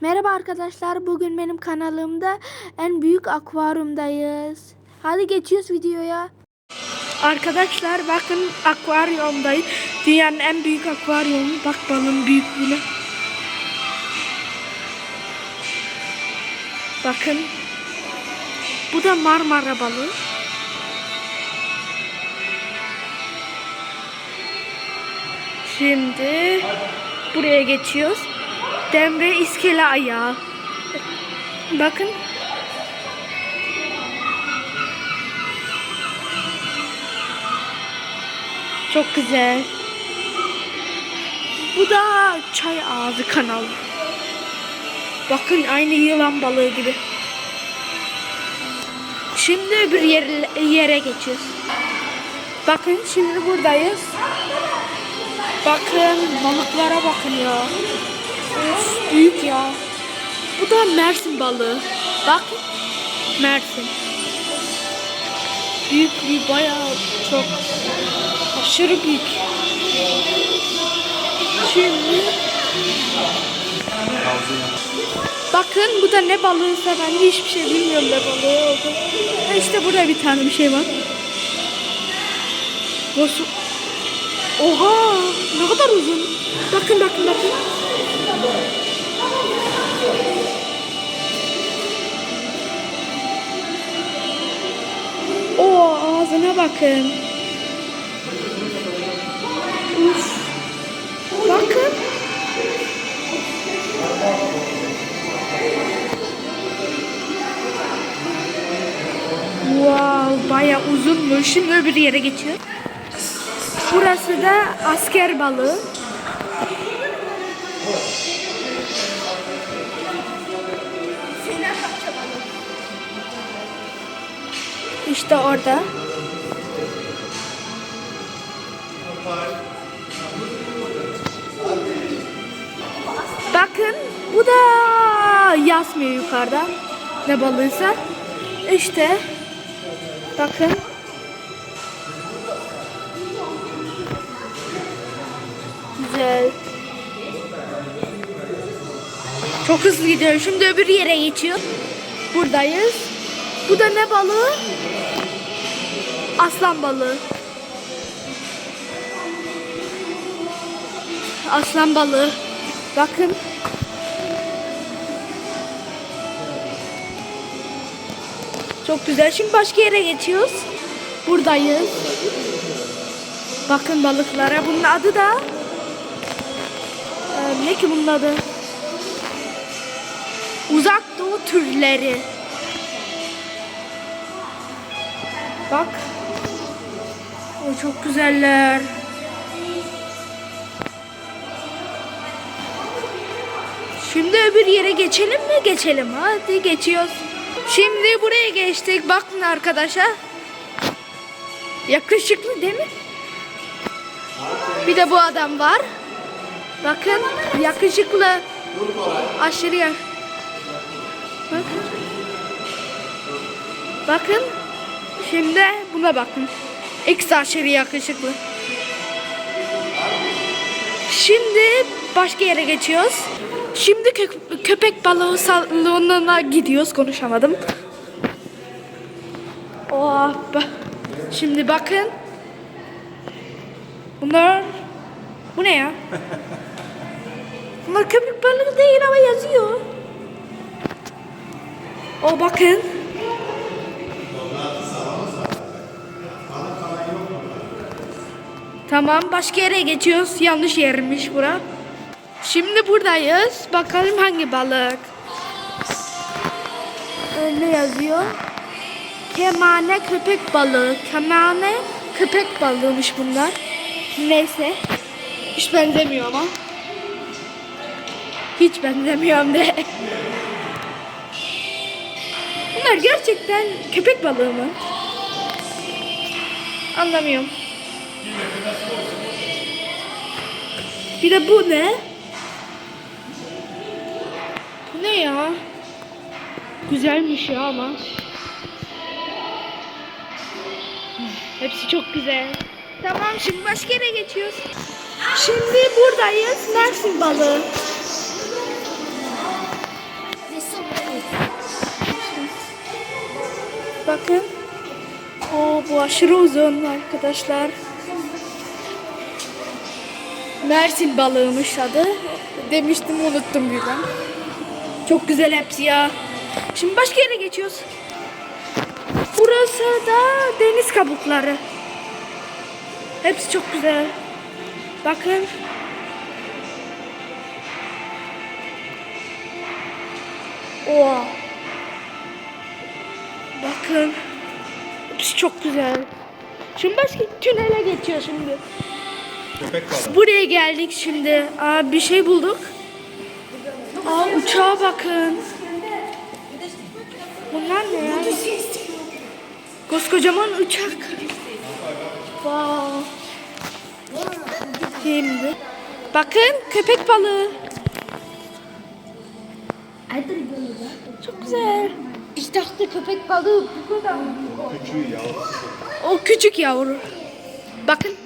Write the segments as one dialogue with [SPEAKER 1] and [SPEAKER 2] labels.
[SPEAKER 1] Merhaba arkadaşlar. Bugün benim kanalımda en büyük akvaryumdayız. Hadi geçiyoruz videoya. Arkadaşlar bakın akvaryumdayız. Dünyanın en büyük akvaryumu. Bak balın büyüklüğüne. Bakın. Bu da Marmara balığı. Şimdi buraya geçiyoruz. Demre iskele ayağı. Bakın. Çok güzel. Bu da çay ağzı kanal. Bakın aynı yılan balığı gibi. Şimdi öbür yere, yere geçiyoruz. Bakın şimdi buradayız. Bakın balıklara bakın ya. Büyük ya. Bu da Mersin balığı. Bak. Mersin. Büyüklüğü bayağı çok. Aşırı büyük. Şimdi Bakın bu da ne balığıysa ben de hiçbir şey bilmiyorum ne balığı oldu. Ha işte burada bir tane bir şey var. Nasıl? Oha! Ne kadar uzun. Bakın bakın bakın. O ağzına bakın. Uf. Bakın. Wow, bayağı uzunmuş. Şimdi öbür yere geçiyor. Burası da asker balığı. İşte orada. Bakın bu da yasmıyor yukarıda. Ne balığıysa. İşte bakın. Güzel. Çok hızlı gidiyor. Şimdi öbür yere geçiyor. Buradayız. Bu da ne balığı? Aslan balığı. Aslan balığı. Bakın. Çok güzel. Şimdi başka yere geçiyoruz. Buradayız. Bakın balıklara. Bunun adı da Ee, ne ki bunun adı? Uzak doğu türleri. Bak. O çok güzeller. Şimdi öbür yere geçelim mi? Geçelim. Hadi geçiyoruz. Şimdi buraya geçtik. Bakın arkadaşlar. Yakışıklı değil mi? Bir de bu adam var. Bakın yakışıklı. Aşırı yak. Bakın. Bakın. Şimdi buna bakın. X aşırı yakışıklı. Şimdi başka yere geçiyoruz. Şimdi kö- köpek balığı salonuna gidiyoruz. Konuşamadım. Oh, Şimdi bakın. Bunlar bu ne ya? Bunlar köpek balığı değil ama yazıyor. O bakın. Tamam başka yere geçiyoruz. Yanlış yermiş bura. Şimdi buradayız. Bakalım hangi balık. Ne yazıyor? Kemane köpek balığı. Kemane köpek balığıymış bunlar. Neyse. Hiç benzemiyor ama. Hiç benzemiyor hem de. Bunlar gerçekten köpek balığı mı? Anlamıyorum. Bir de bu ne? Bu ne ya? Güzelmiş ya ama. Hepsi çok güzel. Tamam şimdi başka yere geçiyoruz. Şimdi buradayız. Mersin balığı. Bakın. O bu aşırı uzun arkadaşlar. Mersin balığıymış adı. Demiştim unuttum birden. Çok güzel hepsi ya. Şimdi başka yere geçiyoruz. Burası da deniz kabukları. Hepsi çok güzel. Bakın. Oha. Bakın. Hepsi çok güzel. Şimdi başka tünele geçiyor şimdi.
[SPEAKER 2] Köpek balığı.
[SPEAKER 1] Buraya geldik şimdi. Aa, bir şey bulduk. Aa, uçağa bakın. Bunlar ne ya? Koskocaman uçak. Wow. Şimdi. Bakın köpek balığı. Çok güzel.
[SPEAKER 3] İşte köpek balığı bu kadar.
[SPEAKER 1] O küçük yavru. Bakın.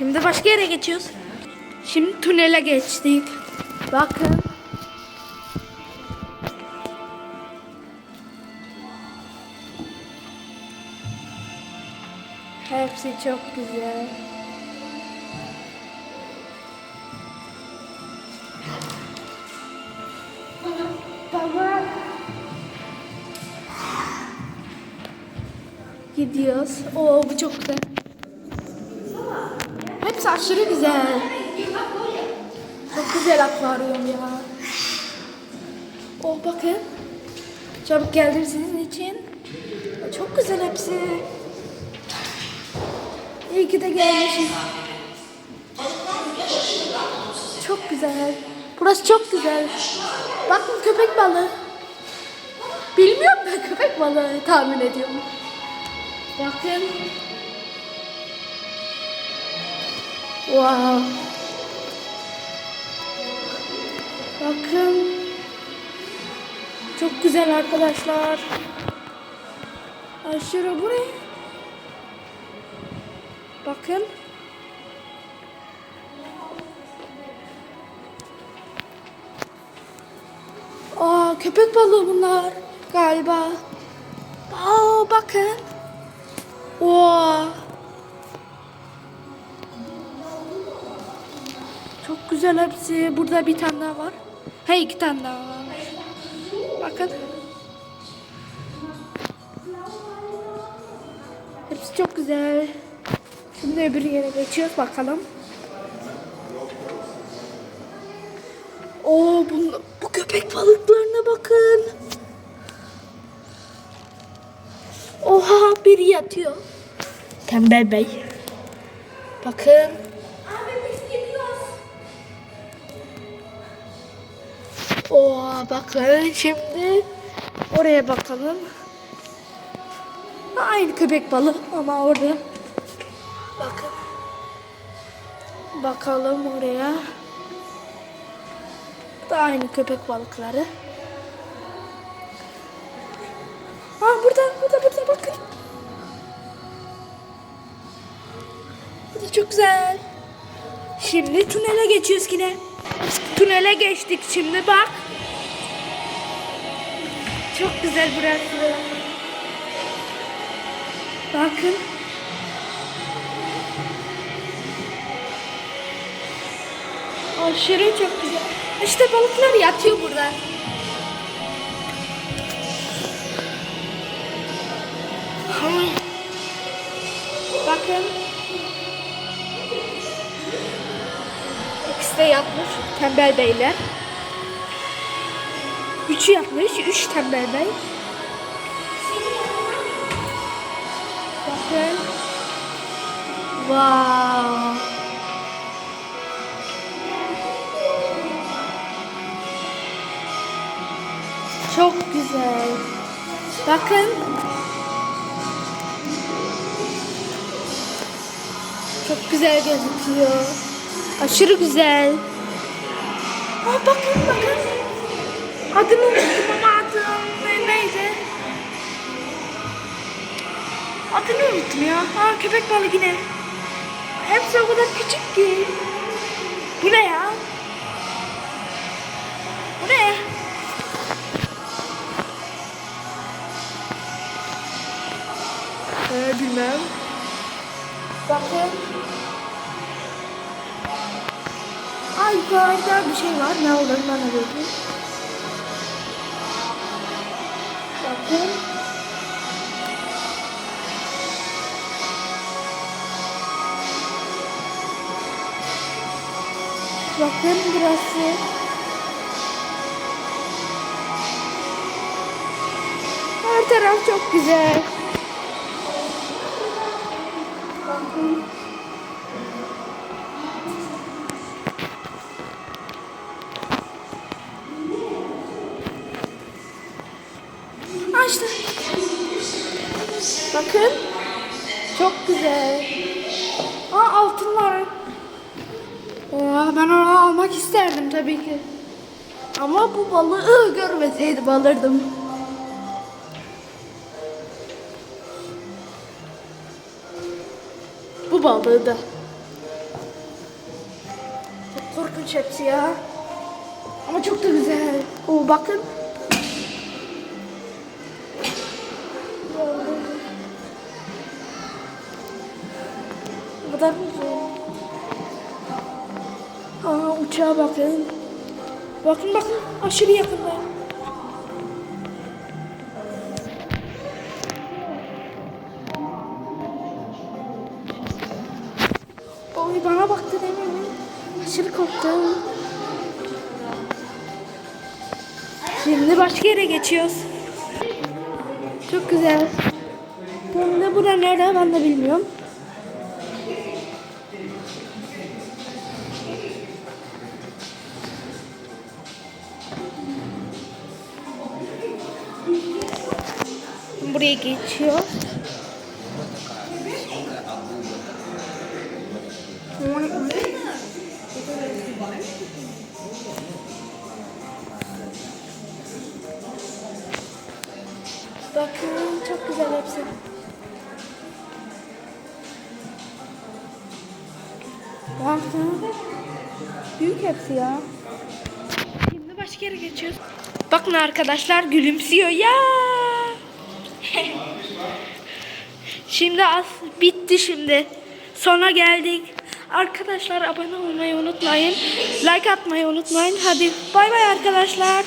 [SPEAKER 1] Şimdi başka yere geçiyoruz. Şimdi tünele geçtik. Bakın. Hepsi çok güzel. Baba. Gidiyoruz. Oo bu çok güzel. Güzel. Çok güzel akvaryum ya. Oh bakın. Çabuk geldim sizin için. Çok güzel hepsi. İyi ki de gelmişim. Çok güzel. Burası çok güzel. Bakın köpek balığı. Bilmiyorum da köpek balığı tahmin ediyorum. Bakın. Wow. Bakın. Çok güzel arkadaşlar. Aşırı buraya. Bakın. Aa köpek balığı bunlar galiba. Aa bakın. Güzel hepsi. Burada bir tane daha var. He iki tane daha var. Bakın. Hepsi çok güzel. Şimdi öbür yere geçiyoruz bakalım. Oo bu, bu köpek balıklarına bakın. Oha biri yatıyor. Tembel bey. Bakın. Oha bakın şimdi oraya bakalım. Aynı köpek balığı ama orada. Bakın. Bakalım oraya. Da aynı köpek balıkları. Ha burada, burada, burada bakın. Bu da çok güzel. Şimdi tünele geçiyoruz yine. Tünele geçtik şimdi bak. Çok güzel burası. Bakın. Aşırı çok güzel. İşte balıklar yatıyor burada. Bakın. İkisi de yatmış. Tembel beyler. Üçü yatmış. Üç tembel bey. Bakın. Wow. Çok güzel. Bakın. Çok güzel gözüküyor. Aşırı güzel. Aa, bakın bakın. Adını unuttum ama adı ne, neydi? Adını unuttum ya. Aa, köpek balığı yine. Hepsi o kadar küçük ki. Bu ne ya? Bu ne? bilmem. Bakın. Ay yukarıda bir şey var. Ne olur bana bakın. Bakın. Bakın burası. Her taraf çok güzel. Bakın. Bakın. Çok güzel. Aa altın var. Aa, ben onu almak isterdim tabii ki. Ama bu balığı görmeseydim alırdım. Bu balığı da. Çok korkunç hepsi ya. Ama çok da güzel. Oo bakın. Bu kadar uzun. Aa uçağa bakın. Bakın bakın aşırı yakında. Oy bana baktı değil mi? Aşırı korktum. Şimdi başka yere geçiyoruz. Çok güzel. Şimdi bura nerede ben de bilmiyorum. Buraya geçiyor. Bakın çok güzel hepsi. Bakın. Büyük hepsi ya. Şimdi başka yere geçiyoruz. Bakın arkadaşlar gülümsüyor ya. şimdi az bitti şimdi. Sona geldik. Arkadaşlar abone olmayı unutmayın. Like atmayı unutmayın. Hadi bay bay arkadaşlar.